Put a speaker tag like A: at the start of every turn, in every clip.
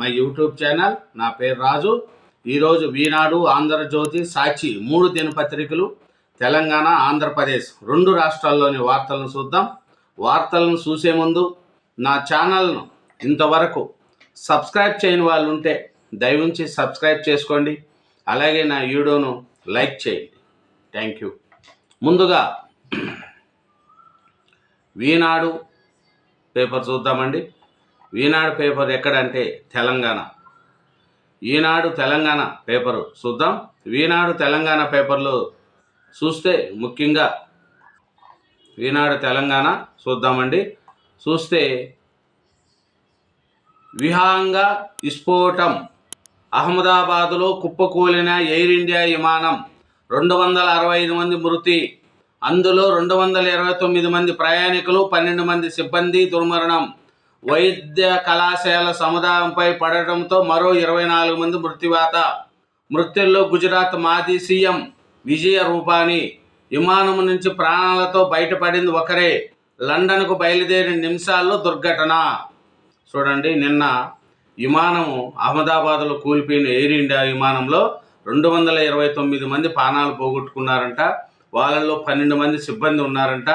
A: My YouTube channel నా పేరు రాజు. ఈరోజు వీనాడు ఆంధ్రజ్యోతి సాక్షి మూడు దినపత్రికలు తెలంగాణ ఆంధ్రప్రదేశ్ రెండు రాష్ట్రాల్లోని వార్తలను చూద్దాం. వార్తలను చూసే ముందు నా ఛానల్ను ఇంతవరకు సబ్స్క్రైబ్ చేయని వాళ్ళు ఉంటే దయవుంచి సబ్స్క్రైబ్ చేసుకోండి. అలాగే నా వీడియోను లైక్ చేయండి. Thank you. ముందుగా వీనాడు పేపర్ చూద్దామండి. ఈనాడు పేపర్ ఎక్కడంటే తెలంగాణ. ఈనాడు తెలంగాణ పేపరు చూద్దాం. ఈనాడు తెలంగాణ పేపర్లు చూస్తే ముఖ్యంగా ఈనాడు తెలంగాణ చూద్దామండి. చూస్తే విహాంగ విస్ఫోటం. అహ్మదాబాదులో కుప్పకూలిన ఎయిర్ ఇండియా విమానం రెండు వందల అరవై ఐదు మంది మృతి. అందులో రెండు వందల ఇరవై తొమ్మిది మంది ప్రయాణికులు పన్నెండు మంది సిబ్బంది దుర్మరణం. వైద్య కళాశాల సముదాయంపై పడటంతో మరో ఇరవై నాలుగు మంది మృత్యువాత. మృత్యుల్లో గుజరాత్ మాజీ సీఎం విజయ రూపాని విమానం నుంచి ప్రాణాలతో బయటపడింది ఒకరే. లండన్కు బయలుదేరిన నిమిషాల్లో దుర్ఘటన. చూడండి నిన్న విమానము అహ్మదాబాద్లో కూలిపోయిన ఎయిర్ ఇండియా విమానంలో రెండు వందల ఇరవై తొమ్మిది మంది ప్రాణాలు పోగొట్టుకున్నారంట. వాళ్ళల్లో పన్నెండు మంది సిబ్బంది ఉన్నారంట.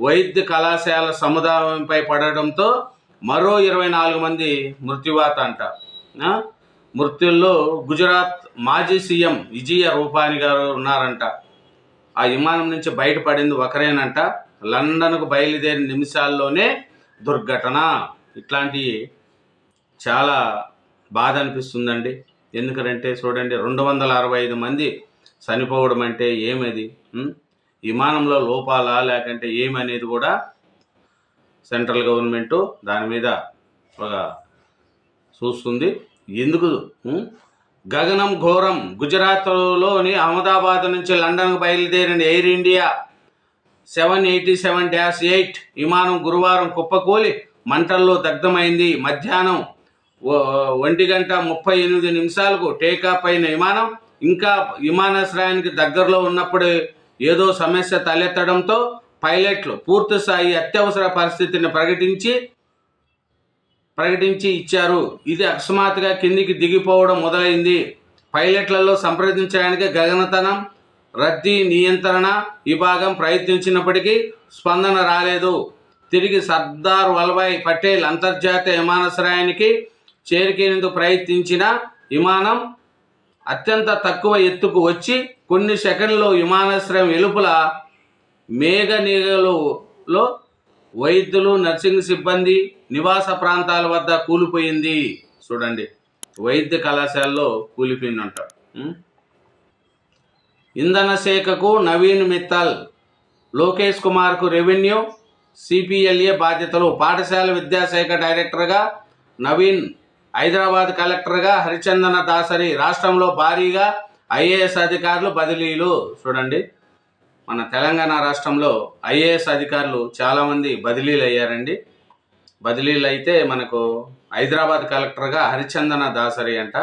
A: వైద్య కళాశాల సముదాయంపై పడడంతో మరో ఇరవై నాలుగు మంది మృత్యువాత అంట. మృత్యుల్లో గుజరాత్ మాజీ సీఎం విజయ రూపాని గారు ఉన్నారంట. ఆ విమానం నుంచి బయటపడింది ఒకరేనంట. లండన్కు బయలుదేరిన నిమిషాల్లోనే దుర్ఘటన. ఇట్లాంటివి చాలా బాధ అనిపిస్తుందండి. ఎందుకంటే చూడండి రెండు వందల అరవై ఐదు మంది చనిపోవడం అంటే ఏమది? విమానంలో లోపాలా? లేకంటే ఏమనేది కూడా సెంట్రల్ గవర్నమెంటు దాని మీద ఒక చూస్తుంది. ఎందుకు? గగనం ఘోరం. గుజరాత్లోని అహ్మదాబాద్ నుంచి లండన్కు బయలుదేరిన Air India seven eighty seven dash eight విమానం గురువారం కుప్పకూలి మంటల్లో దగ్ధమైంది. మధ్యాహ్నం ఒంటి గంట ముప్పై ఎనిమిది నిమిషాలకు టేకాఫ్ అయిన విమానం ఇంకా విమానాశ్రయానికి దగ్గరలో ఉన్నప్పుడు ఏదో సమస్య తలెత్తడంతో పైలట్లు పూర్తి స్థాయి అత్యవసర పరిస్థితిని ప్రకటించి ప్రకటించి ఇచ్చారు. ఇది అకస్మాత్తుగా కిందికి దిగిపోవడం మొదలైంది. పైలట్లలో సంప్రదించడానికి గగనతనం రద్దీ నియంత్రణ విభాగం ప్రయత్నించినప్పటికీ స్పందన రాలేదు. తిరిగి సర్దార్ వల్లభాయ్ పటేల్ అంతర్జాతీయ విమానాశ్రయానికి చేరికేందుకు ప్రయత్నించిన విమానం అత్యంత తక్కువ ఎత్తుకు వచ్చి కొన్ని సెకండ్లు విమానాశ్రయం వెలుపల మేఘనీగలలో వైద్యులు నర్సింగ్ సిబ్బంది నివాస ప్రాంతాల వద్ద కూలిపోయింది. చూడండి. వైద్య కళాశాలలో కూలిపోయిందంట. ఇంధన శాఖకు నవీన్ మిత్తల్ లోకేష్ కుమార్కు రెవెన్యూ సిపిఎల్ఏ బాధ్యతలు. పాఠశాల విద్యాశాఖ డైరెక్టర్గా నవీన్ హైదరాబాద్ కలెక్టర్గా హరిచందన దాసరి రాష్ట్రంలో భారీగా ఐఏఎస్ అధికారులు బదిలీలు. చూడండి. మన తెలంగాణ రాష్ట్రంలో ఐఏఎస్ అధికారులు చాలామంది బదిలీలు అయ్యారండి బదిలీలు అయితే మనకు హైదరాబాద్ కలెక్టర్గా హరిచందన దాసరి అంట.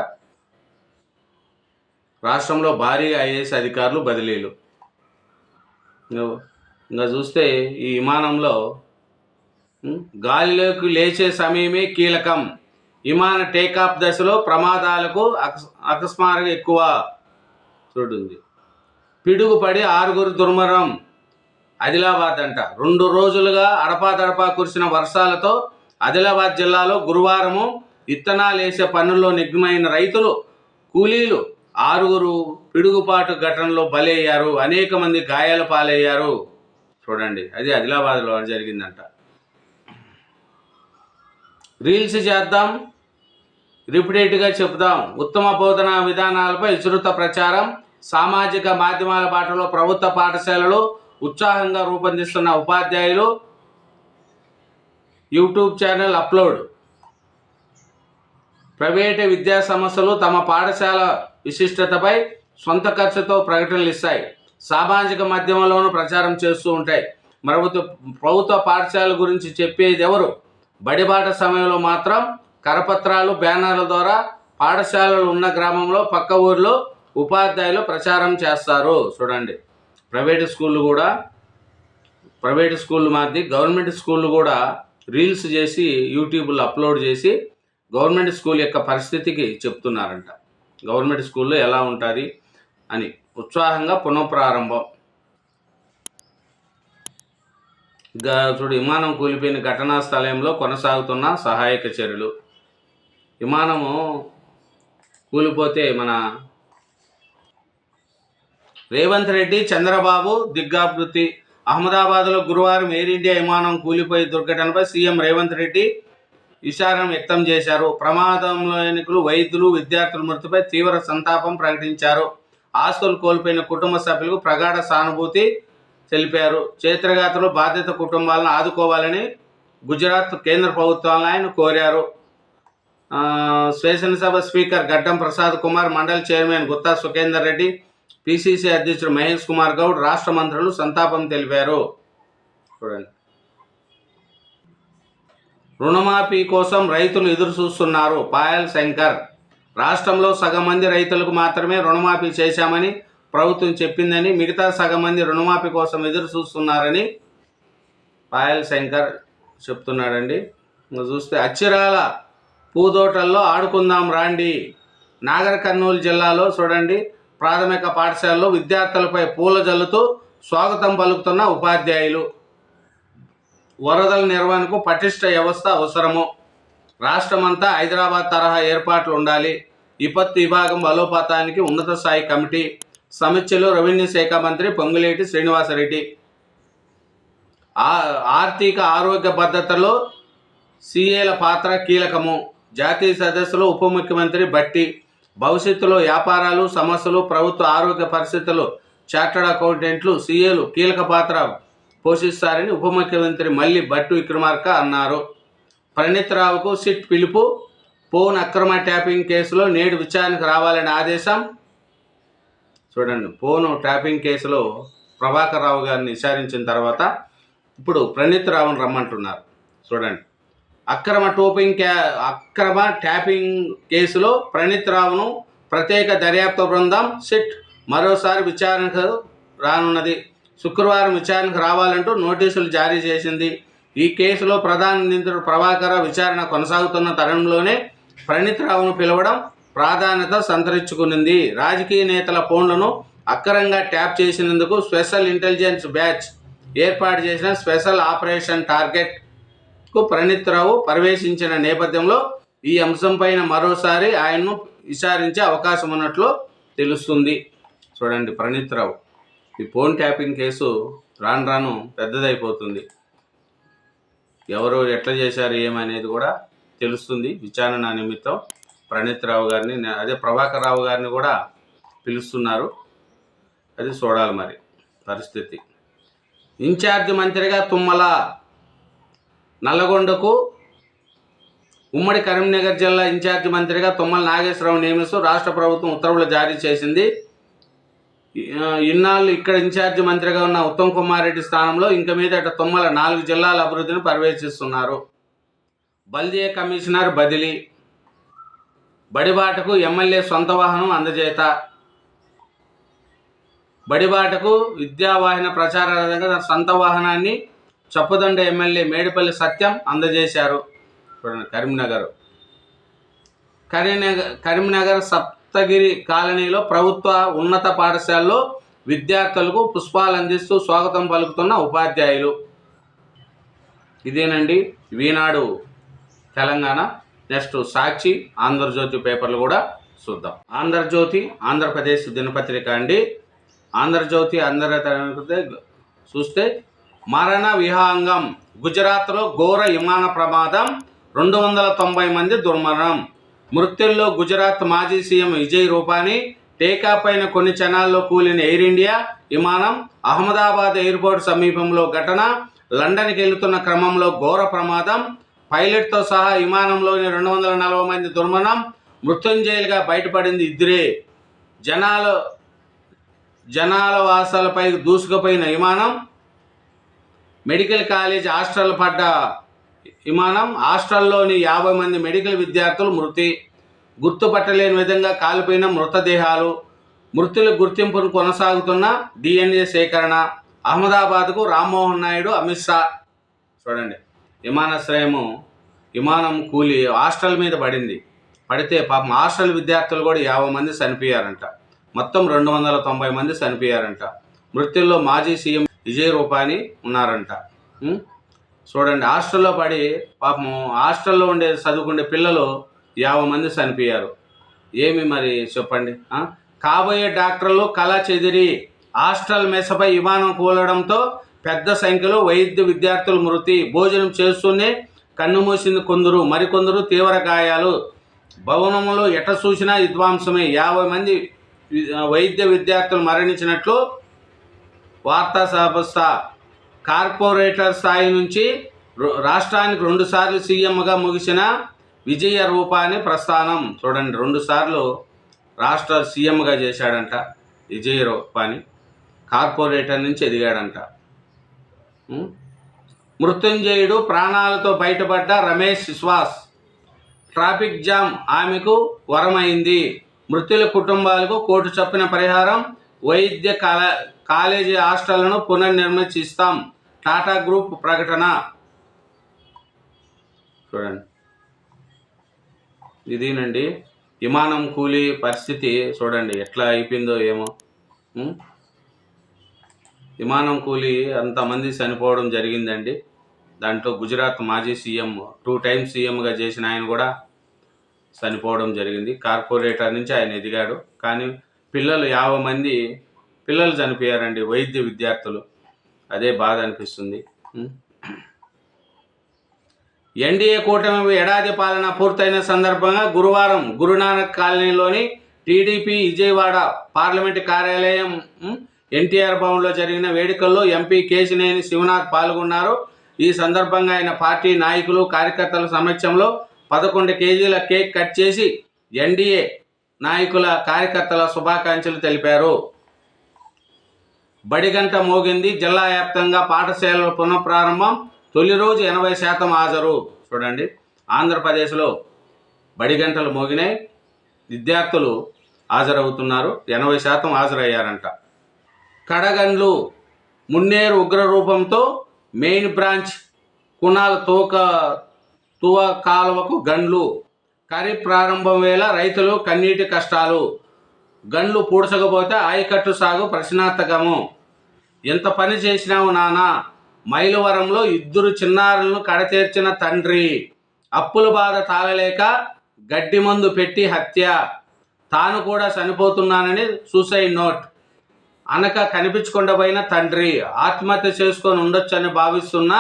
A: రాష్ట్రంలో భారీగా ఐఏఎస్ అధికారులు బదిలీలు. ఇంకా చూస్తే ఈ విమానంలో గాలిలోకి లేచే సమయమే కీలకం. విమాన టేకాఫ్ దశలో ప్రమాదాలకు అకస్ అకస్మాత్తుగా ఎక్కువ. చూడండి. పిడుగుపడి ఆరుగురు దుర్మరణం. ఆదిలాబాద్ అంట. రెండు రోజులుగా అడపాదడపా కురిసిన వర్షాలతో ఆదిలాబాద్ జిల్లాలో గురువారము విత్తనాలు వేసే పనుల్లో నిగ్నమైన రైతులు కూలీలు ఆరుగురు పిడుగుపాటు ఘటనలో బలయ్యారు. అనేక మంది గాయాల పాలయ్యారు. చూడండి అది ఆదిలాబాద్లో జరిగిందంట. రీల్స్ చేద్దాం రిపీటెడ్గా చెప్దాం. ఉత్తమ బోధనా విధానాలపై విస్తృత ప్రచారం. సామాజిక మాధ్యమాల బాటలో ప్రభుత్వ పాఠశాలలు ఉత్సాహంగా రూపొందిస్తున్న ఉపాధ్యాయులు యూట్యూబ్ ఛానల్ అప్లోడ్. ప్రైవేటు విద్యా సంస్థలు తమ పాఠశాల విశిష్టతపై సొంత ఖర్చుతో ప్రకటనలు ఇస్తాయి. సామాజిక మాధ్యమంలోనూ ప్రచారం చేస్తూ ఉంటాయి. ప్రభుత్వ ప్రభుత్వ పాఠశాల గురించి చెప్పేది ఎవరు? బడిబాట సమయంలో మాత్రం కరపత్రాలు బ్యానర్ల ద్వారా పాఠశాలలు ఉన్న గ్రామంలో పక్క ఊర్లో ఉపాధ్యాయులు ప్రచారం చేస్తారు. చూడండి. ప్రైవేట్ స్కూళ్ళు కూడా ప్రైవేట్ స్కూల్ మాది గవర్నమెంట్ స్కూళ్ళు కూడా రీల్స్ చేసి యూట్యూబ్లో అప్లోడ్ చేసి గవర్నమెంట్ స్కూల్ యొక్క పరిస్థితికి చెప్తున్నారంట. గవర్నమెంట్ స్కూల్లో ఎలా ఉంటుంది అని. ఉత్సాహంగా పునఃప్రారంభం. చూడు విమానం కూలిపోయిన ఘటనా స్థలంలో కొనసాగుతున్న సహాయక చర్యలు. విమానము కూలిపోతే మన రేవంత్ రెడ్డి చంద్రబాబు దిగ్గాభివృద్ధి. అహ్మదాబాద్లో గురువారం ఎయిర్ ఇండియా విమానం కూలిపోయి దుర్ఘటనపై సీఎం రేవంత్ రెడ్డి విచారం వ్యక్తం చేశారు. ప్రమాదంలో ఎన్నికలు వైద్యులు విద్యార్థుల మృతిపై తీవ్ర సంతాపం ప్రకటించారు. ఆస్తులు కోల్పోయిన కుటుంబ సభ్యులకు ప్రగాఢ సానుభూతి తెలిపారు. చేతిరగాతలు బాధిత కుటుంబాలను ఆదుకోవాలని గుజరాత్ కేంద్ర ప్రభుత్వాలను ఆయన కోరారు. శాసనసభ స్పీకర్ గడ్డం ప్రసాద్ కుమార్ మండలి చైర్మన్ గుత్తా సుఖేందర్ రెడ్డి పిసిసి అధ్యక్షుడు మహేష్ కుమార్ గౌడ్ రాష్ట్ర మంత్రులు సంతాపం తెలిపారు. చూడండి. రుణమాఫీ కోసం రైతులు ఎదురు చూస్తున్నారు పాయల్ శంకర్. రాష్ట్రంలో సగం మంది రైతులకు మాత్రమే రుణమాఫీ చేశామని ప్రభుత్వం చెప్పిందని మిగతా సగం మంది రుణమాఫీ కోసం ఎదురు చూస్తున్నారని పాయల్ శంకర్ చెప్తున్నాడండి. చూస్తే అచ్చిరాల పూదోటల్లో ఆడుకుందాం రాండి. నాగర్ కర్నూలు జిల్లాలో చూడండి. ప్రాథమిక పాఠశాలలో విద్యార్థులపై పూల జల్లుతూ స్వాగతం పలుకుతున్న ఉపాధ్యాయులు. వరదల నిర్వహణకు పటిష్ట వ్యవస్థ అవసరము. రాష్ట్రమంతా హైదరాబాద్ తరహా ఏర్పాట్లు ఉండాలి. విపత్తు విభాగం బలోపాతానికి ఉన్నత స్థాయి కమిటీ. సమీక్షలు రెవెన్యూ శాఖ మంత్రి పొంగులేటి శ్రీనివాసరెడ్డి. ఆర్థిక ఆరోగ్య భద్రతలో సీఏల పాత్ర కీలకము. జాతీయ సదస్సులో ఉప ముఖ్యమంత్రి బట్టి భవిష్యత్తులో వ్యాపారాలు సమస్యలు ప్రభుత్వ ఆరోగ్య పరిస్థితులు చార్టర్డ్ అకౌంటెంట్లు సీఏలు కీలక పాత్ర పోషిస్తారని ఉప ముఖ్యమంత్రి మల్లి భట్టు విక్రమార్క అన్నారు. ప్రణీత్ రావుకు సిట్ పిలుపు ఫోన్ అక్రమ ట్యాపింగ్ కేసులో నేడు విచారణకు రావాలని ఆదేశం. చూడండి ఫోన్ ట్యాపింగ్ కేసులో ప్రభాకర్ రావు గారిని విచారించిన తర్వాత ఇప్పుడు ప్రణీత్ రావును రమ్మంటున్నారు. చూడండి అక్రమ టోపింగ్ క్యా అక్రమ ట్యాపింగ్ కేసులో ప్రణీత్ రావును ప్రత్యేక దర్యాప్తు బృందం సిట్ మరోసారి విచారణకు రానున్నది. శుక్రవారం విచారణకు రావాలంటూ నోటీసులు జారీ చేసింది. ఈ కేసులో ప్రధాన నిందితుడు ప్రభాకర విచారణ కొనసాగుతున్న తరుణంలోనే ప్రణీత్ రావును పిలవడం ప్రాధాన్యత సంతరించుకునింది. రాజకీయ నేతల ఫోన్లను అక్రంగా ట్యాప్ చేసినందుకు స్పెషల్ ఇంటెలిజెన్స్ బ్యాచ్ ఏర్పాటు చేసిన స్పెషల్ ఆపరేషన్ టార్గెట్ కు ప్రణీత్ రావు ప్రవేశించిన నేపథ్యంలో ఈ అంశంపైన మరోసారి ఆయన్ను విచారించే అవకాశం ఉన్నట్లు తెలుస్తుంది. చూడండి ప్రణీత్ రావు ఈ ఫోన్ ట్యాపింగ్ కేసు రాను రాను పెద్దదైపోతుంది. ఎవరు ఎట్లా చేశారు ఏమనేది కూడా తెలుస్తుంది. విచారణ నిమిత్తం ప్రణీత్ రావు గారిని అదే ప్రభాకర్ రావు గారిని కూడా పిలుస్తున్నారు. అది చూడాలి మరి పరిస్థితి. ఇన్ఛార్జ్ మంత్రిగా తుమ్మల నల్లగొండకు ఉమ్మడి కరీంనగర్ జిల్లా ఇన్ఛార్జి మంత్రిగా తుమ్మల నాగేశ్వరరావు నియమిస్తూ రాష్ట్ర ప్రభుత్వం ఉత్తర్వులు జారీ చేసింది. ఇన్నాళ్ళు ఇక్కడ ఇన్ఛార్జి మంత్రిగా ఉన్న ఉత్తమ్ కుమార్ రెడ్డి స్థానంలో ఇంక మీదట తుమ్మల నాలుగు జిల్లాల అభివృద్ధిని పర్యవేక్షిస్తున్నారు. బల్దియా కమిషనర్ బదిలీ బడిబాటకు ఎమ్మెల్యే సొంత వాహనం అందజేత బడిబాటకు విద్యావాహిన ప్రచార సొంత వాహనాన్ని చప్పుదండ ఎమ్మెల్యే మేడిపల్లి సత్యం అందజేశారు. చూడండి కరీంనగర్. కరీంనగర్ కరీంనగర్ సప్తగిరి కాలనీలో ప్రభుత్వ ఉన్నత పాఠశాలలో విద్యార్థులకు పుష్పాలు అందిస్తూ స్వాగతం పలుకుతున్న ఉపాధ్యాయులు. ఇదేనండి ఈనాడు తెలంగాణ. నెక్స్ట్ సాక్షి ఆంధ్రజ్యోతి పేపర్లు కూడా చూద్దాం. ఆంధ్రజ్యోతి ఆంధ్రప్రదేశ్ దినపత్రిక అండి. ఆంధ్రజ్యోతి ఆంధ్ర చూస్తే మరణ విహాంగం. గుజరాత్లో ఘోర విమాన ప్రమాదం రెండు వందల తొంభై మంది దుర్మరణం. మృత్యుల్లో గుజరాత్ మాజీ సీఎం విజయ్ రూపానీ టేకా పైన కొన్ని క్షణాల్లో కూలిన ఎయిర్ ఇండియా విమానం అహ్మదాబాద్ ఎయిర్పోర్ట్ సమీపంలో ఘటన లండన్కి వెళుతున్న క్రమంలో ఘోర ప్రమాదం పైలట్తో సహా విమానంలోని రెండు వందల నలభై మంది దుర్మరణం మృత్యుంజయులుగా బయటపడింది ఇద్దరే. జనాల జనాల వాసాలపై దూసుకుపోయిన విమానం మెడికల్ కాలేజ్ హాస్టల్ పడ్డ విమానం హాస్టల్లోని యాభై మంది మెడికల్ విద్యార్థులు మృతి. గుర్తుపట్టలేని విధంగా కాలిపోయిన మృతదేహాలు మృతుల గుర్తింపును కొనసాగుతున్న డిఎన్ఏ సేకరణ. అహ్మదాబాద్కు రామ్మోహన్ నాయుడు అమిత్ షా. చూడండి విమానాశ్రయము విమానం కూలి హాస్టల్ మీద పడింది. పడితే పాపం హాస్టల్ విద్యార్థులు కూడా యాభై మంది చనిపోయారంట. మొత్తం రెండు వందల తొంభై మంది చనిపోయారంట. మృతుల్లో మాజీ సీఎం విజయ్ రూపాని ఉన్నారంట చూడండి హాస్టల్లో పడి పాపం హాస్టల్లో ఉండే చదువుకునే పిల్లలు యాభై మంది చనిపోయారు. ఏమి మరి చెప్పండి కాబోయే డాక్టర్లు కళ చెదిరి హాస్టల్ మెసపై విమానం కూలడంతో పెద్ద సంఖ్యలో వైద్య విద్యార్థుల మృతి భోజనం చేస్తూనే కన్ను మూసింది కొందరు మరికొందరు తీవ్ర గాయాలు. భవనంలో ఎట చూసినా విద్వాంసమే. యాభై మంది వైద్య విద్యార్థులు మరణించినట్లు వార్తా సంస్థ కార్పొరేటర్ స్థాయి నుంచి రాష్ట్రానికి రెండుసార్లు సీఎంగా ముగిసిన విజయ రూపాని ప్రస్థానం. చూడండి రెండుసార్లు రాష్ట్ర సీఎంగా చేశాడంట విజయ రూపాని. కార్పొరేటర్ నుంచి ఎదిగాడంట. మృత్యుంజయుడు ప్రాణాలతో బయటపడ్డ రమేష్ విశ్వాస్. ట్రాఫిక్ జామ్ ఆమెకు వరమైంది. మృతుల కుటుంబాలకు కోర్టు చొప్పున పరిహారం వైద్య కాల కాలేజీ హాస్టళ్ళను పునర్నిర్మిస్తాం టాటా గ్రూప్ ప్రకటన. చూడండి. ఇదేనండి. విమానం కూలీ పరిస్థితి చూడండి. ఎట్లా అయిపోయిందో ఏమో. విమానం కూలి అంతమంది చనిపోవడం జరిగిందండి. దాంట్లో గుజరాత్ మాజీ సీఎం టూ టైమ్స్ సీఎంగా చేసిన ఆయన కూడా చనిపోవడం జరిగింది. కార్పొరేటర్ నుంచి ఆయన ఎదిగాడు. కానీ పిల్లలు యాభై మంది పిల్లలు చనిపోయారండి వైద్య విద్యార్థులు. అదే బాధ అనిపిస్తుంది. ఎన్డీఏ కూటమి ఏడాది పాలన పూర్తయిన సందర్భంగా గురువారం గురునానక్ కాలనీలోని టీడీపీ విజయవాడ పార్లమెంటు కార్యాలయం ఎన్టీఆర్ భవన్లో జరిగిన వేడుకల్లో ఎంపీ కేశినేని శివనాథ్ పాల్గొన్నారు. ఈ సందర్భంగా ఆయన పార్టీ నాయకులు కార్యకర్తల సమక్షంలో పదకొండు కేజీల కేక్ కట్ చేసి ఎన్డీఏ నాయకుల కార్యకర్తల శుభాకాంక్షలు తెలిపారు. బడిగంట మోగింది. జిల్లా వ్యాప్తంగా పాఠశాలల పునఃప్రారంభం తొలి రోజు ఎనభై శాతం హాజరు. చూడండి. ఆంధ్రప్రదేశ్లో బడిగంటలు మోగినాయి. విద్యార్థులు హాజరవుతున్నారు. ఎనభై శాతం హాజరయ్యారంట. కడగండ్లు మున్నేరు ఉగ్ర రూపంతో మెయిన్ బ్రాంచ్ కుణాల తూక తువ కాలువకు గండ్లు ఖరీఫ్ ప్రారంభం వేళ రైతులు కన్నీటి కష్టాలు. గండ్లు పూడ్చకపోతే ఆయకట్టు సాగు ప్రశ్నార్థకము. ఎంత పని చేసినావు నానా? మైలవరంలో ఇద్దరు చిన్నారులను కడతీర్చిన తండ్రి. అప్పుల బాధ తాళలేక గడ్డి మందు పెట్టి హత్య. తాను కూడా చనిపోతున్నానని సూసైడ్ నోట్. అనక కనిపించకుండా పోయిన తండ్రి ఆత్మహత్య చేసుకొని ఉండొచ్చని భావిస్తున్న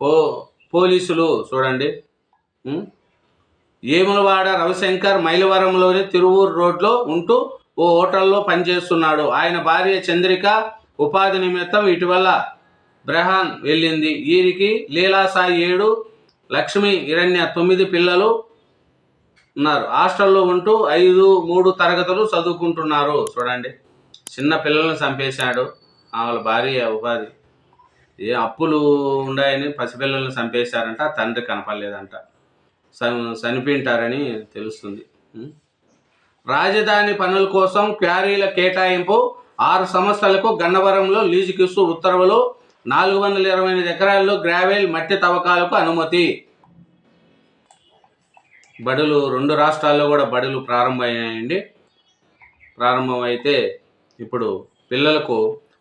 A: పో పోలీసులు చూడండి. ఏములవాడ రవిశంకర్ మైలవరంలోని తిరువూరు రోడ్లో ఉంటూ ఓ హోటల్లో పనిచేస్తున్నాడు. ఆయన భార్య చంద్రిక ఉపాధి నిమిత్తం ఇటీవల బ్రహాన్ వెళ్ళింది. వీరికి లీలాసాయి ఏడు లక్ష్మి హిరణ్య తొమ్మిది పిల్లలు ఉన్నారు. హాస్టల్లో ఉంటూ ఐదు మూడు తరగతులు చదువుకుంటున్నారు. చూడండి. చిన్న పిల్లల్ని చంపేశాడు. ఆ వాళ్ళ భార్య ఉపాధి. ఏ అప్పులు ఉన్నాయని పసిపిల్లల్ని చంపేశారంట. తండ్రి కనపడలేదంట. చనిపోయింటారని తెలుస్తుంది. రాజధాని పనుల కోసం క్వారీల కేటాయింపు ఆరు సంస్థలకు గన్నవరంలో లీజుకిస్తూ ఉత్తర్వులు నాలుగు వందల ఇరవై ఎనిమిది ఎకరాల్లో గ్రావెల్ మట్టి తవ్వకాలకు అనుమతి. బడులు రెండు రాష్ట్రాల్లో కూడా బడులు ప్రారంభమయ్యాయండి. ప్రారంభమైతే ఇప్పుడు పిల్లలకు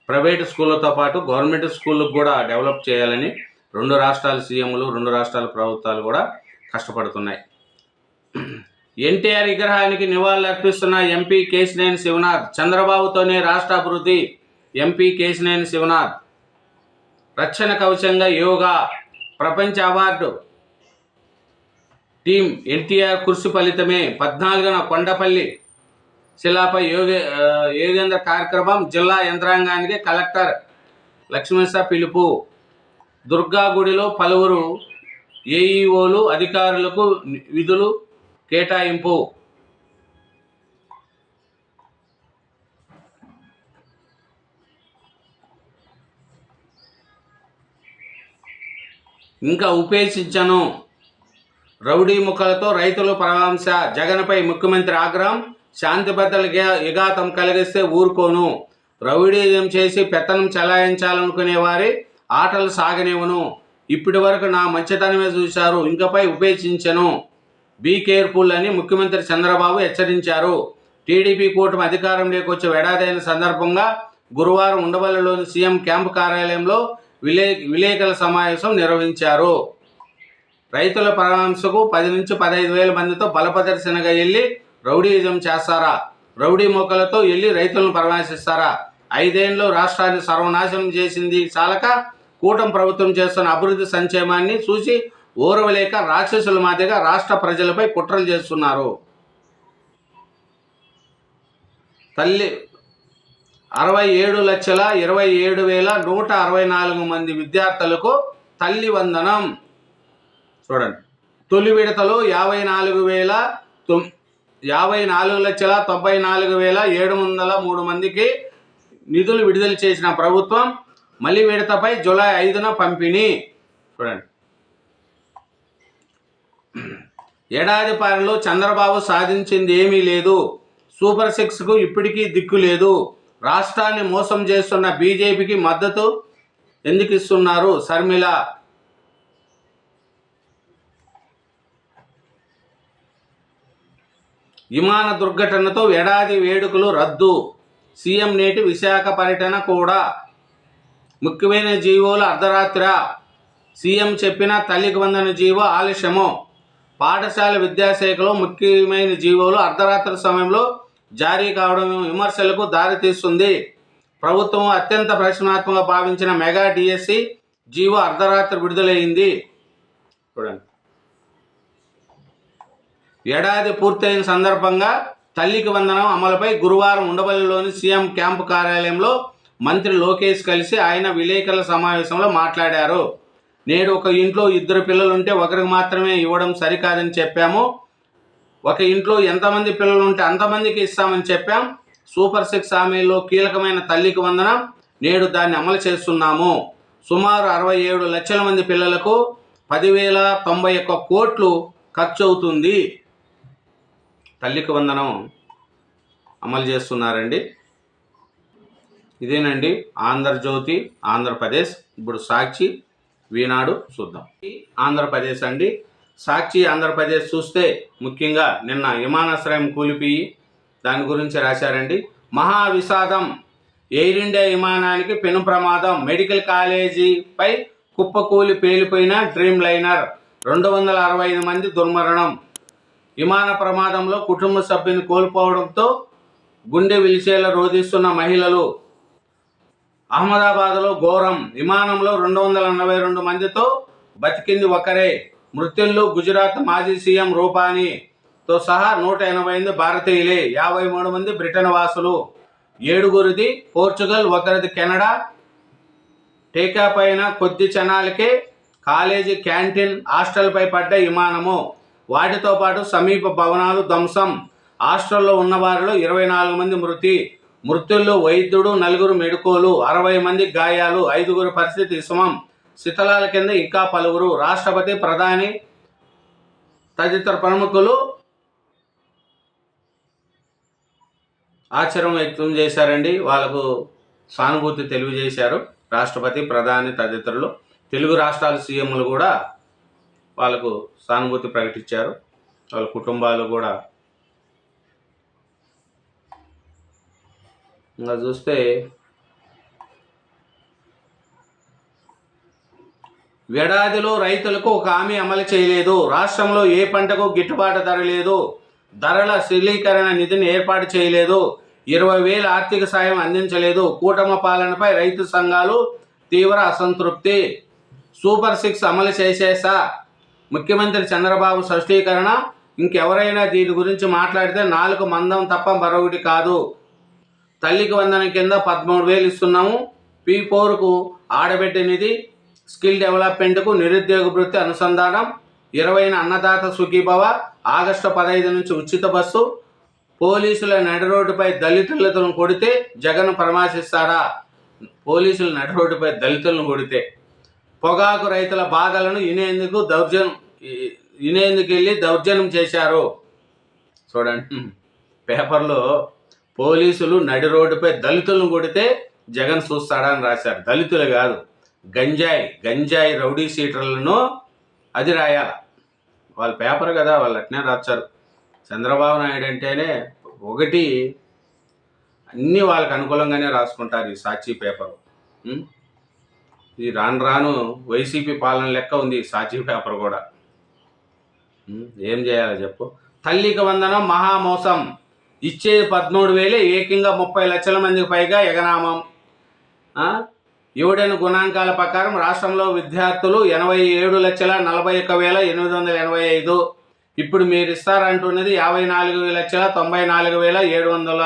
A: ప్రైవేట్ స్కూళ్ళతో పాటు గవర్నమెంట్ స్కూళ్ళకు కూడా డెవలప్ చేయాలని రెండు రాష్ట్రాల సీఎంలు రెండు రాష్ట్రాల ప్రభుత్వాలు కూడా కష్టపడుతున్నాయి. ఎన్టీఆర్ విగ్రహానికి నివాళులర్పిస్తున్న ఎంపీ కేశినేని శివనాథ్ చంద్రబాబుతోనే రాష్ట్ర అభివృద్ధి ఎంపీ కేశినేని శివనాథ్. రక్షణ కవచంగా యోగా ప్రపంచ అవార్డు టీం ఎన్టీఆర్ కృషి ఫలితమే పద్నాలుగున కొండపల్లి శిలాపై యోగే యోగేంద్ర కార్యక్రమం జిల్లా యంత్రాంగానికి కలెక్టర్ లక్ష్మీస పిలుపు. దుర్గా గుడిలో పలువురు ఏఈఓలు అధికారులకు విధులు కేటాయింపు. ఇంకా ఉపేక్షించను. రౌడీ ముఖలతో రైతులు పరామర్శ. జగన్పై ముఖ్యమంత్రి ఆగ్రహం శాంతి భద్రతలకు విఘాతం కలిగిస్తే ఊరుకోను. రౌడీజం చేసి పెత్తనం చెలాయించాలనుకునే వారి ఆటలు సాగనివ్వను. ఇప్పటి వరకు నా మంచితనమే చూశారు. ఇంకపై ఉపేక్షించను. బీ కేర్ఫుల్ అని ముఖ్యమంత్రి చంద్రబాబు హెచ్చరించారు. టీడీపీ కూటమి అధికారంలోకి వచ్చే ఏడాదైన సందర్భంగా గురువారం ఉండవల్లిలోని సీఎం క్యాంపు కార్యాలయంలో విలే విలేకరుల సమావేశం నిర్వహించారు. రైతుల పరామర్శకు పది నుంచి పదహైదు వేల మందితో బలప్రదర్శనగా వెళ్ళి రౌడీయిజం చేస్తారా? రౌడీ మొక్కలతో వెళ్ళి రైతులను పరామర్శిస్తారా? ఐదేళ్ళు రాష్ట్రాన్ని సర్వనాశనం చేసింది చాలక కూటమి ప్రభుత్వం చేస్తున్న అభివృద్ధి సంక్షేమాన్ని చూసి ఓరవలేక రాక్షసుల మాదిరిగా రాష్ట్ర ప్రజలపై కుట్రలు చేస్తున్నారు. తల్లి అరవై ఏడు లక్షల ఇరవై ఏడు వేల నూట అరవై నాలుగు మంది విద్యార్థులకు తల్లి వందనం. చూడండి. తొలి విడతలో యాభై నాలుగు వేల యాభై నాలుగు లక్షల తొంభై నాలుగు వేల ఏడు వందల మూడు మందికి నిధులు విడుదల చేసిన ప్రభుత్వం మళ్ళీ విడతపై జూలై ఐదున పంపిణీ. చూడండి. ఏడాది పాలనలో చంద్రబాబు సాధించింది ఏమీ లేదు. సూపర్ సిక్స్కు ఇప్పటికీ దిక్కు లేదు. రాష్ట్రాన్ని మోసం చేస్తున్న బీజేపీకి మద్దతు ఎందుకు ఇస్తున్నారు శర్మిల విమాన దుర్ఘటనతో ఏడాది వేడుకలు రద్దు. సీఎం నేటి విశాఖ పర్యటన కూడా ముఖ్యమైన జీవోలు అర్ధరాత్ర. సీఎం చెప్పిన తల్లికి వందన జీవో ఆలస్యము. పాఠశాల విద్యాశాఖలో ముఖ్యమైన జీవోలు అర్ధరాత్రి సమయంలో జారీ కావడం విమర్శలకు దారితీస్తుంది ప్రభుత్వం అత్యంత ప్రశ్నాత్మకంగా భావించిన మెగా డిఎస్సి జీవో అర్ధరాత్రి విడుదలైంది. చూడండి. ఏడాది పూర్తయిన సందర్భంగా తల్లికి వందనం అమలుపై గురువారం ఉండవల్లిలోని సీఎం క్యాంపు కార్యాలయంలో మంత్రి లోకేష్ కలిసి ఆయన విలేకరుల సమావేశంలో మాట్లాడారు. నేడు ఒక ఇంట్లో ఇద్దరు పిల్లలుంటే ఒకరికి మాత్రమే ఇవ్వడం సరికాదని చెప్పాము. ఒక ఇంట్లో ఎంతమంది పిల్లలు ఉంటే అంతమందికి ఇస్తామని చెప్పాం. సూపర్ సిక్స్ హామీల్లో కీలకమైన తల్లికి వందనం. నేడు దాన్ని అమలు చేస్తున్నాము. సుమారు అరవై ఏడు లక్షల మంది పిల్లలకు పదివేల తొంభై ఒక్క కోట్లు ఖర్చు అవుతుంది. తల్లికి వందనం అమలు చేస్తున్నారండి. ఇదేనండి ఆంధ్రజ్యోతి ఆంధ్రప్రదేశ్. ఇప్పుడు సాక్షి వీనాడు చూద్దాం. ఆంధ్రప్రదేశ్ అండి. సాక్షి ఆంధ్రప్రదేశ్ చూస్తే ముఖ్యంగా నిన్న విమానాశ్రయం కూలిపోయి దాని గురించి రాశారండి. మహా విషాదం ఎయిర్ ఇండియా విమానానికి పెను ప్రమాదం. మెడికల్ కాలేజీపై కుప్పకూలి పేలిపోయిన డ్రీమ్ లైనర్. రెండు వందల అరవై ఐదు మంది దుర్మరణం. విమాన ప్రమాదంలో కుటుంబ సభ్యుని కోల్పోవడంతో గుండె విలిచేలా రోధిస్తున్న మహిళలు అహ్మదాబాద్లో ఘోరం. విమానంలో రెండు వందల ఎనభై రెండు మందితో బతికింది ఒకరే. మృత్యుల్లో గుజరాత్ మాజీ సీఎం రూపానీతో సహా నూట ఎనభై ఎనిమిది భారతీయులే. యాభై మూడు మంది బ్రిటన్ వాసులు. ఏడుగురిది పోర్చుగల్ ఒకరిది కెనడా. టీకా పైన కొద్ది క్షణాలకే కాలేజీ క్యాంటీన్ హాస్టల్పై పడ్డ విమానము. వాటితో పాటు సమీప భవనాలు ధ్వంసం. హాస్టల్లో ఉన్న వారిలో ఇరవై నాలుగు మంది మృతి. మృతుల్లో వైద్యుడు నలుగురు మెడుకోలు అరవై మంది గాయాలు ఐదుగురు పరిస్థితి విషమం శిథలాల కింద ఇంకా పలువురు. రాష్ట్రపతి ప్రధాని తదితర ప్రముఖులు ఆశ్చర్యం వ్యక్తం చేశారండి. వాళ్ళకు సానుభూతి తెలియజేశారు. రాష్ట్రపతి ప్రధాని తదితరులు తెలుగు రాష్ట్రాల సీఎంలు కూడా వాళ్ళకు సానుభూతి ప్రకటించారు. వాళ్ళ కుటుంబాలు కూడా ఇంకా చూస్తే ఏడాదిలో రైతులకు ఒక హామీ అమలు చేయలేదు. రాష్ట్రంలో ఏ పంటకు గిట్టుబాటు ధర లేదు. ధరల స్థిరీకరణ నిధిని ఏర్పాటు చేయలేదు. ఇరవై వేల ఆర్థిక సాయం అందించలేదు. కూటమ పాలనపై రైతు సంఘాలు తీవ్ర అసంతృప్తి. సూపర్ సిక్స్ అమలు చేసేసా? ముఖ్యమంత్రి చంద్రబాబు స్పష్టీకరణ. ఇంకెవరైనా దీని గురించి మాట్లాడితే నాలుగు మందం తప్ప మరొకటి కాదు. తల్లికి వందనం కింద పదమూడు వేలు ఇస్తున్నాము. పీ ఫోర్కు ఆడబిడ్డ నిధి స్కిల్ డెవలప్మెంట్కు నిరుద్యోగ వృత్తి అనుసంధానం ఇరవైన అన్నదాత సుఖీభవ ఆగస్టు పదహైదు నుంచి ఉచిత బస్సు. పోలీసుల నడి రోడ్డుపై దళితులను కొడితే జగన్ పరామర్శిస్తాడా? పోలీసులు నడి రోడ్డుపై దళితులను కొడితే. పొగాకు రైతుల బాధలను ఇనేందుకు దౌర్జన్ ఇనేందుకు వెళ్ళి దౌర్జన్యం చేశారు. చూడండి పేపర్లో పోలీసులు నడి రోడ్డుపై దళితులను కొడితే జగన్ చూస్తాడని రాశారు. దళితులు కాదు గంజాయి గంజాయి రౌడీ సీటర్లను అది రాయాల. వాళ్ళ పేపర్ కదా వాళ్ళు అట్నే రాచారు చంద్రబాబు నాయుడు అంటేనే ఒకటి అన్నీ వాళ్ళకి అనుకూలంగానే రాసుకుంటారు ఈ సాక్షి పేపర్. ఇది రాను రాను వైసీపీ పాలన లెక్క ఉంది సాక్షి పేపర్ కూడా. ఏం చేయాలో చెప్పు. తల్లికి వందనం మహామోసం ఇచ్చేది పదమూడు వేలే ఏకంగా ముప్పై లక్షల మందికి పైగా ఎగనామం ఆ? గుణాంకాల ప్రకారం రాష్ట్రంలో విద్యార్థులు ఎనభై ఏడు లక్షల నలభై ఒక్క వేల ఎనిమిది వందల ఎనభై ఐదు. ఇప్పుడు మీరు ఇస్తారంటున్నది యాభై నాలుగు లక్షల తొంభై నాలుగు వేల ఏడు వందల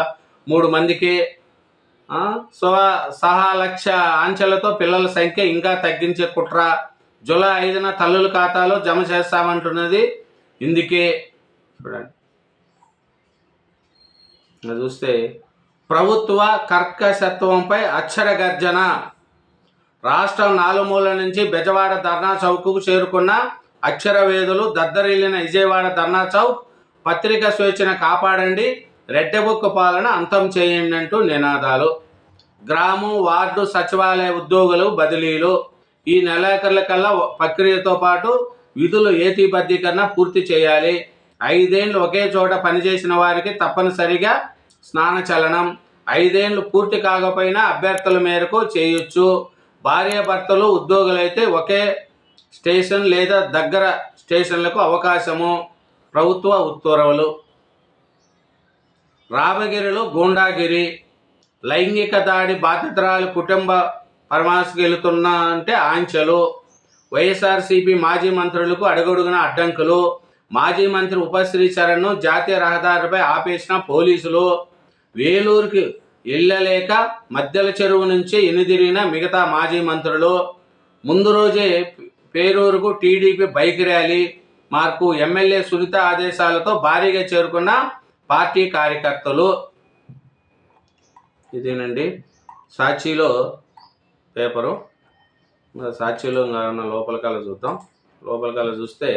A: మూడు మందికి. ఆ? సో సహా లక్ష అంచెలతో పిల్లల సంఖ్య ఇంకా తగ్గించే కుట్ర. జూలై ఐదున తల్లుల ఖాతాలో జమ చేస్తామంటున్నది ఇందుకే. చూడండి. చూస్తే ప్రభుత్వ కర్కశత్వంపై అక్షర గర్జన. రాష్ట్రం నాలుమూల నుంచి బెజవాడ ధర్నా చౌక్కు చేరుకున్న అక్షర వేదులు దద్దరిల్లిన విజయవాడ ధర్నా చౌక్ పత్రిక స్వేచ్ఛను కాపాడండి రెడ్డబుక్ పాలన అంతం చేయండి అంటూ నినాదాలు. గ్రామం వార్డు సచివాలయ ఉద్యోగులు బదిలీలు. ఈ నెలాఖరుల కల్లా ప్రక్రియతో పాటు విధులు ఏతీబద్ధీకరణ పూర్తి చేయాలి. ఐదేళ్ళు ఒకే చోట పనిచేసిన వారికి తప్పనిసరిగా స్నాన చలనం ఐదేళ్ళు పూర్తి కాకపోయినా అభ్యర్థుల మేరకు చేయొచ్చు. భార్యాభర్తలు ఉద్యోగులైతే ఒకే స్టేషన్ లేదా దగ్గర స్టేషన్లకు అవకాశము. ప్రభుత్వ ఉత్తర్వులు. రామగిరిలో గూండాగిరి. లైంగిక దాడి బాధితురాలు కుటుంబ పరామర్శకెళ్తున్న అంటే ఆంక్షలు. వైఎస్ఆర్సీపీ మాజీ మంత్రులకు అడుగడుగున అడ్డంకులు. మాజీ మంత్రి ఉపశ్రీ చరణ్ను జాతీయ రహదారిపై ఆపేసిన పోలీసులు వేలూరుకి వెళ్ళలేక మధ్యల చెరువు నుంచి ఎనిదిరిగిన మిగతా మాజీ మంత్రులు. ముందు రోజే పేరూరుకు టీడీపీ బైక్ ర్యాలీ మార్పు ఎమ్మెల్యే సునీత ఆదేశాలతో భారీగా చేరుకున్న పార్టీ కార్యకర్తలు. ఇదేనండి సాక్షిలో పేపరు. సాక్షిలో లోపల కళ చూద్దాం. లోపల కళ చూస్తే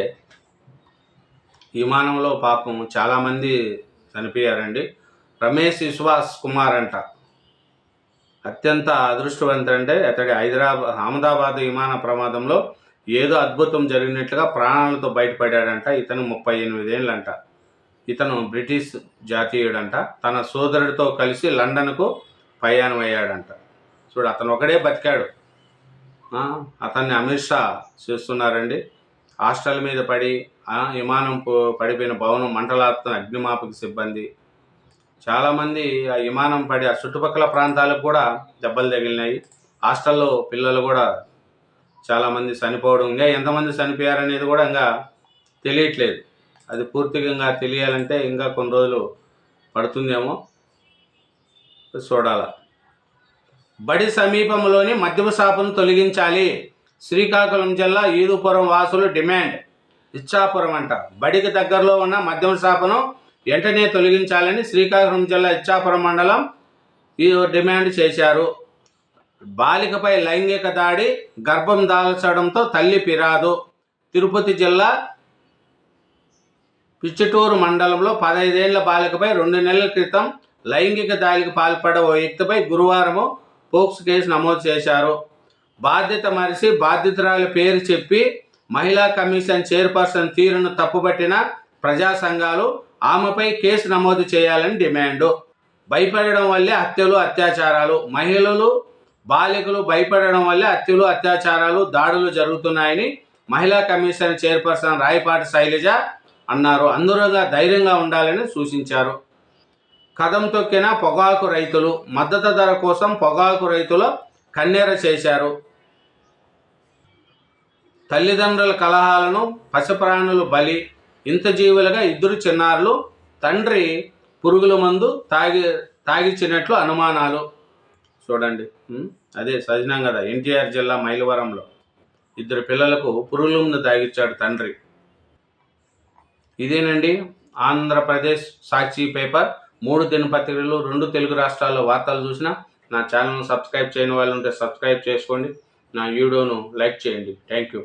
A: విమానంలో పాపం చాలామంది చనిపోయారండి. రమేష్ విశ్వాస్ కుమార్ అంట. అత్యంత అదృష్టవంతంటే అంటే అతడి హైదరాబాద్ అహ్మదాబాద్ విమాన ప్రమాదంలో ఏదో అద్భుతం జరిగినట్లుగా ప్రాణాలతో బయటపడాడంట ఇతను ముప్పై ఎనిమిదేళ్ళంట. ఇతను బ్రిటిష్ జాతీయుడంట. తన సోదరుడితో కలిసి లండన్కు ప్రయాణం అయ్యాడంట. చూడు అతను ఒకడే బతికాడు అతన్ని అమిత్ షా చేస్తున్నారండి. హాస్టల్ మీద పడి విమానం పడిపోయిన భవనం మంటలాపుతున్న అగ్నిమాపక సిబ్బంది. చాలామంది ఆ విమానం పడి ఆ చుట్టుపక్కల ప్రాంతాలకు కూడా దెబ్బలు తగిలినాయి. హాస్టల్లో పిల్లలు కూడా చాలామంది చనిపోవడం ఇంకా ఎంతమంది చనిపోయారనేది కూడా ఇంకా తెలియట్లేదు. అది పూర్తిగా ఇంకా తెలియాలంటే ఇంకా కొన్ని రోజులు పడుతుందేమో చూడాల. బడి సమీపంలోని మద్యపు షాపును తొలగించాలి. శ్రీకాకుళం జిల్లా ఈదుపురం వాసులు డిమాండ్. ఇచ్చాపురం అంట. బడికి దగ్గరలో ఉన్న మద్యం షాపును వెంటనే తొలగించాలని శ్రీకాకుళం జిల్లా ఇచ్చాపురం మండలం ఈ డిమాండ్ చేశారు. బాలికపై లైంగిక దాడి గర్భం దాల్చడంతో తల్లి ఫిరాదు తిరుపతి జిల్లా పిచ్చటూరు మండలంలో పదహైదేళ్ళ బాలికపై రెండు నెలల క్రితం లైంగిక దాడికి పాల్పడే ఓ వ్యక్తిపై గురువారము పోక్స్ కేసు నమోదు చేశారు. బాధ్యత మరిచి బాధితురాలి పేరు చెప్పి మహిళా కమిషన్ చైర్పర్సన్ తీరును తప్పుపట్టిన ప్రజా సంఘాలు ఆమెపై కేసు నమోదు చేయాలని డిమాండు. భయపడడం వల్లే హత్యలు అత్యాచారాలు. మహిళలు బాలికలు భయపడడం వల్లే హత్యలు అత్యాచారాలు దాడులు జరుగుతున్నాయని మహిళా కమిషన్ చైర్పర్సన్ రాయపాటి శైలజ అన్నారు. అందరూగా ధైర్యంగా ఉండాలని సూచించారు. కదం తొక్కిన పొగాకు రైతులు మద్దతు ధర కోసం పొగాకు రైతులు కన్నెర చేశారు. తల్లిదండ్రుల కలహాలను పశుప్రాణులు బలి ఇంత జీవులుగా ఇద్దరు చిన్నారులు తండ్రి పురుగుల మందు తాగి తాగిచ్చినట్లు అనుమానాలు. చూడండి. అదే సజనం కదా. ఎన్టీఆర్ జిల్లా మైలవరంలో ఇద్దరు పిల్లలకు పురుగుల మందు తాగిచ్చాడు తండ్రి. ఇదేనండి ఆంధ్రప్రదేశ్ సాక్షి పేపర్. మూడు దినపత్రికలు రెండు తెలుగు రాష్ట్రాల్లో వార్తలు చూసిన నా ఛానల్ను సబ్స్క్రైబ్ చేయని వాళ్ళు ఉంటే సబ్స్క్రైబ్ చేసుకోండి. నా వీడియోను లైక్ చేయండి. Thank you.